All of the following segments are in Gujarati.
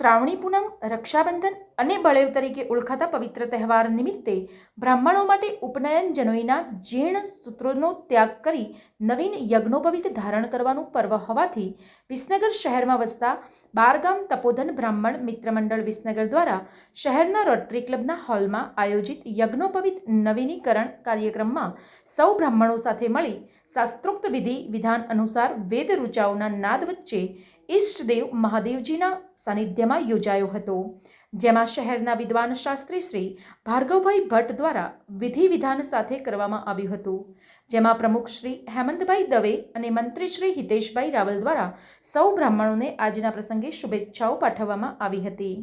શ્રાવણી પૂનમ, રક્ષાબંધન અને બળેવ તરીકે ઓળખાતા પવિત્ર તહેવાર નિમિત્તે બ્રાહ્મણો માટે ઉપનયન જનોઈના જીર્ણ સૂત્રોનો ત્યાગ કરી નવીન યજ્ઞોપવિત ધારણ કરવાનું પર્વ હોવાથી વિસનગર શહેરમાં વસતા બારગામ તપોધન બ્રાહ્મણ મિત્ર મંડળ વિસનગર દ્વારા શહેરના રોટરી ક્લબના હોલમાં આયોજિત યજ્ઞોપવિત નવીનીકરણ કાર્યક્રમમાં સૌ બ્રાહ્મણો સાથે મળી શાસ્ત્રોક્ત વિધિ વિધાન અનુસાર વેદ ઋચાઓના નાદ વચ્ચે ઈષ્ટદેવ મહાદેવજીના સાનિધ્યમાં યોજાયો હતો. જેમાં શહેરના વિદ્વાન શાસ્ત્રી શ્રી ભાર્ગવભાઈ ભટ્ટ દ્વારા વિધિ વિધાન સાથે કરવામાં આવ્યું હતું. જેમાં પ્રમુખ શ્રી હેમંતભાઈ દવે અને મંત્રી શ્રી હિતેશભાઈ રાવલ દ્વારા સૌ બ્રાહ્મણોને આજના પ્રસંગે શુભેચ્છાઓ પાઠવવામાં આવી હતી.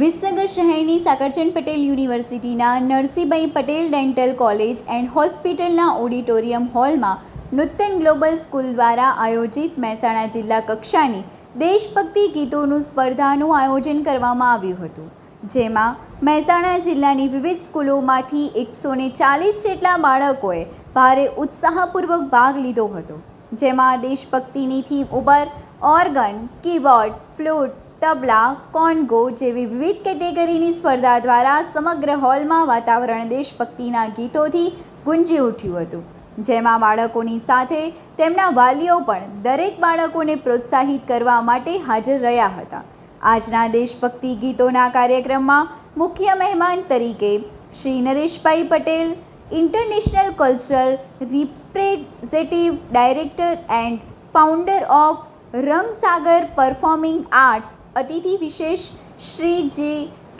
વિસનગર શહેરની સાકરચંદ પટેલ યુનિવર્સિટીના Narsinhbhai Patel dental college and હોસ્પિટલના ઓડિટોરિયમ હોલમાં નૂતન ગ્લોબલ સ્કૂલ દ્વારા આયોજિત મહેસાણા જિલ્લા કક્ષાની દેશભક્તિ ગીતોનું સ્પર્ધાનું આયોજન કરવામાં આવ્યું હતું. જેમાં મહેસાણા જિલ્લાની વિવિધ સ્કૂલોમાંથી એકસો ને ચાલીસ જેટલા બાળકોએ ભારે ઉત્સાહપૂર્વક ભાગ લીધો હતો. જેમાં દેશભક્તિની થીમ ઉપર organ, keyboard, flute tabla, conga જેવી વિવિધ કેટેગરીની સ્પર્ધા દ્વારા સમગ્ર હોલમાં વાતાવરણ દેશભક્તિના ગીતોથી ગુંજી ઉઠ્યું હતું. જેમાં બાળકોની સાથે તેમના વાલીઓ પણ દરેક બાળકોને પ્રોત્સાહિત કરવા માટે હાજર રહ્યા હતા. આજના દેશભક્તિ ગીતોના કાર્યક્રમમાં મુખ્ય મહેમાન તરીકે Shri Nareshbhai Patel, international cultural representative director and founder of Rangsagar performing arts અતિથિ વિશેષ Shri J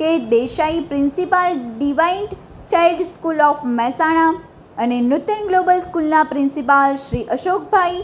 K Desai principal divine child school of Mehsana અને નૂતન ગ્લોબલ સ્કૂલના પ્રિન્સિપાલ શ્રી અશોકભાઈ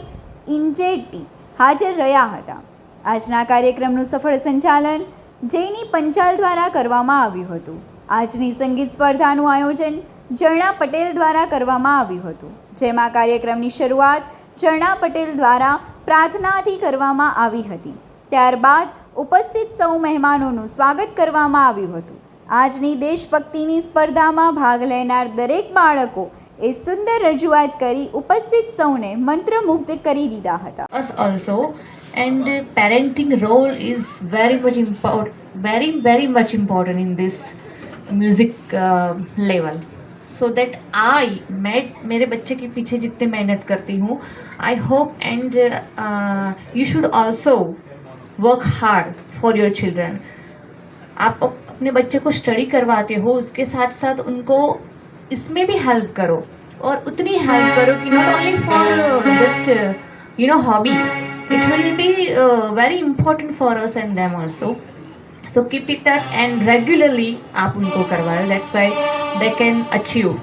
ઇન્જેટી હાજર રહ્યા હતા. આજના કાર્યક્રમનું સફળ સંચાલન જૈની પંચાલ દ્વારા કરવામાં આવ્યું હતું. આજની સંગીત સ્પર્ધાનું આયોજન જરણા પટેલ દ્વારા કરવામાં આવ્યું હતું. જેમાં કાર્યક્રમની શરૂઆત જરણા પટેલ દ્વારા પ્રાર્થનાથી કરવામાં આવી હતી. ત્યારબાદ ઉપસ્થિત સૌ મહેમાનોનું સ્વાગત કરવામાં આવ્યું હતું આજની દેશભક્તિની સ્પર્ધામાં ભાગ લેનાર દરેક બાળકો એ સુંદર રજૂઆત કરી ઉપસ્થિત સૌને મંત્રમુગ્ધ કરી દીધા હતા us also and uh, parenting role is very much important very very much important in this music uh, level so that i मैं मेरे बच्चे के पीछे जितने मेहनत करती हूँ I hope and you should also work hard for your children आप अपने बच्चे को स्टडी करवाते हो, उसके साथ साथ उनको इसमें भी हेल्प करो। और उतनी हेल्प करो कि not only for just you know hobby it will be very important for us and them also so keep it touch and regularly आप उनको करवाओ that's why they can achieve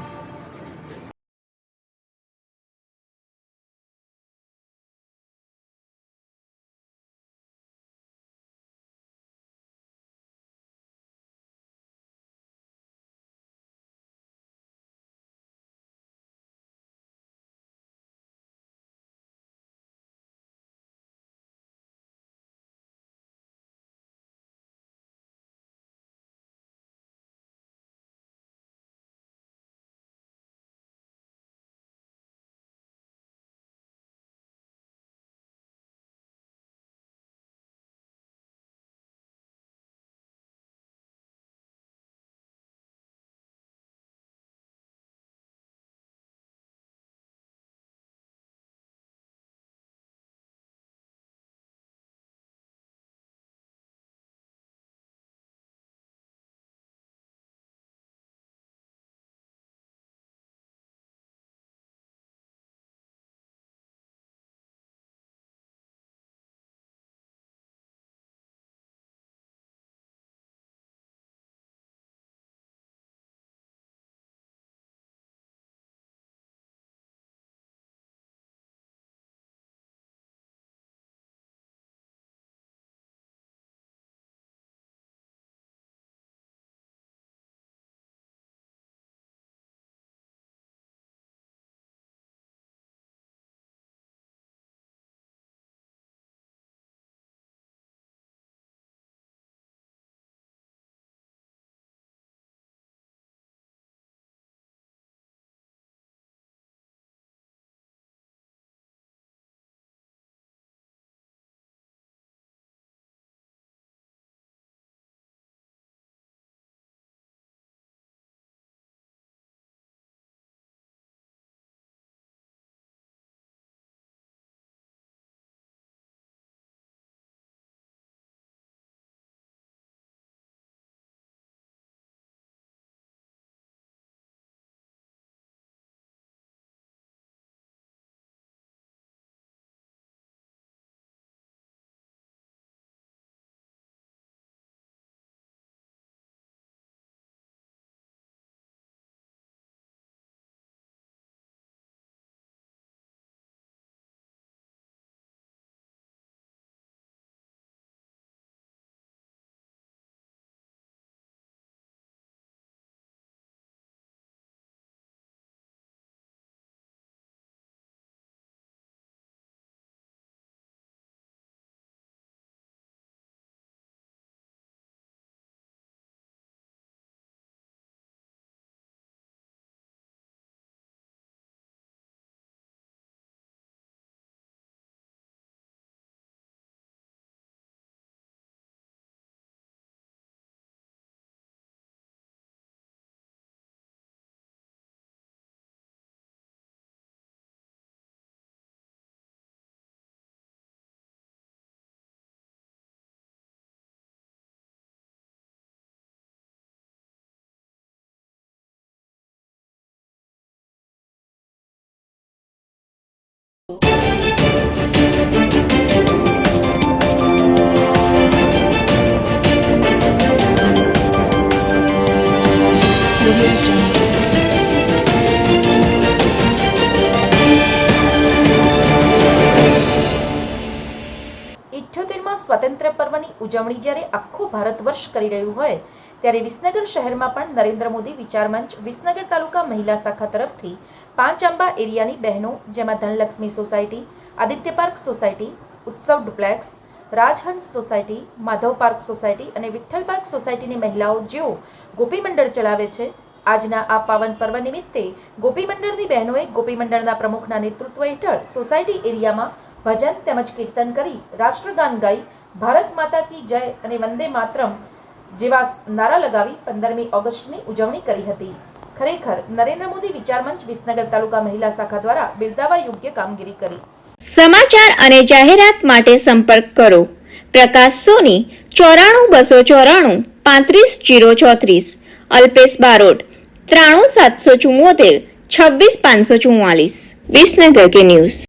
સ્વાતંત્ર્ય પર્વની ઉજવણી જ્યારે આખું ભારત વર્ષ કરી રહ્યું હોય, ત્યારે વિસનગર શહેરમાં પણ નરેન્દ્ર મોદી વિચાર મંચ વિસનગર તાલુકા મહિલા શાખા તરફથી પાંચ આંબા એરિયાની બહેનો, જેમાં Dhanlaxmi society, Aditya park society, Utsav duplex, Rajhans society, Madhav park society અને વિઠ્ઠલ પાર્ક સોસાયટીની મહિલાઓ જેઓ ગોપી મંડળ ચલાવે છે. આજના આ પાવન પર્વ નિમિત્તે ગોપી મંડળની બહેનોએ ગોપી મંડળના પ્રમુખના નેતૃત્વ હેઠળ સોસાયટી એરિયામાં ભજન તેમજ કીર્તન કરી રાષ્ટ્રગાન ગાઈ ભારત માતા કી જય અને વંદે માતરમ જેવા નારા લગાવી પંદરમી ઓગસ્ટની ઉજવણી કરી હતી. ખરેખર નરેન્દ્ર મોદી વિચાર મંચ વિસનગર તાલુકા મહિલા શાખા દ્વારા બિરદાવા યોગ્ય કામગીરી કરી. સમાચાર અને જાહેરાત માટે સંપર્ક કરો. પ્રકાશ સોની, ચોરાણું બસો ચોરાણું, પાંત્રીસ જીરો ચોત્રીસ. અલ્પેશ બારોટ, ત્રાણું સાતસો ચુમ્મોતેર છવ્વીસ પાંચસો ચુમ્માલીસ વિસનગર કે ન્યૂઝ.